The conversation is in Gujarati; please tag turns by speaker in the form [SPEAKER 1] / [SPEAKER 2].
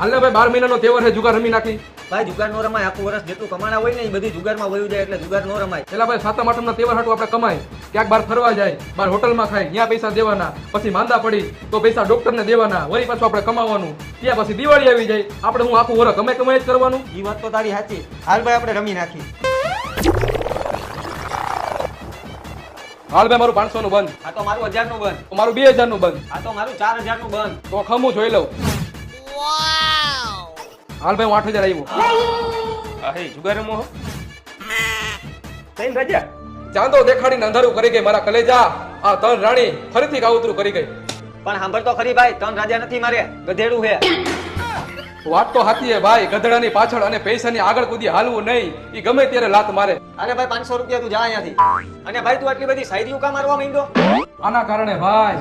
[SPEAKER 1] હાલ ને ભાઈ બાર મહિનાનો તહેવાર છે જુગાર રમી નાખી.
[SPEAKER 2] ભાઈ જુગાર નો રમાય આખું વર્ષ જેટલું કમાણા હોય ને એ બધી જુગારમાં વયું જાય એટલે જુગાર નો રમાય.
[SPEAKER 1] પેલા ભાઈ સાતમ આઠમના તહેવાર હાટું આપણે કમાય. ક્યાંક બહાર ફરવા જાય બહાર હોટલમાં ખાય ત્યાં પૈસા દેવાના પછી માંદા પડી તો પૈસા ડોક્ટરને દેવાના વળી પાછું આપણે કમાવાનું. ત્યાં પછી દિવાળી આવી જાય આપણે હું આખું વર્ષ કમાઈ કમાય જ કરવાનું.
[SPEAKER 2] એ વાત તો તારી સાચી. હાલ ભાઈ આપણે રમી નાખી.
[SPEAKER 1] હાલ ભાઈ મારું પાંચસો નું બંધ.
[SPEAKER 2] આ તો મારું હજારનું બંધ.
[SPEAKER 1] તો મારું બે હજારનું બંધ.
[SPEAKER 2] આ તો મારું ચાર હજારનું બંધ.
[SPEAKER 1] તો ખમું જોઈ લઉં. હાલ ભાઈ હું આઠ હજાર આવ્યું
[SPEAKER 3] આ હે જુગાર રમો હો. તૈન રાજા?
[SPEAKER 1] ચાંદો દેખાડીને અંધારું કરી ગઈ મારા કલેજા. આ તન રાણી ફરીથી કાવતરું કરી ગઈ.
[SPEAKER 2] પણ સાંભળ તો ખરી ભાઈ તન રાજા નથી મારે. ગધેડું છે
[SPEAKER 1] વાત તો હાથી હે ભાઈ ગધડાની પાછળ અને પૈસાની આગળ કૂદી હાલવું નહીં. એ ગમે ત્યારે લાત મારે.
[SPEAKER 2] અરે ભાઈ પાંચસો રૂપિયા તું જા અહીંયાથી. અને ભાઈ તું આટલી બધી શાયરીઓ કા મારવા માંડ્યો?
[SPEAKER 1] આના કારણે ભાઈ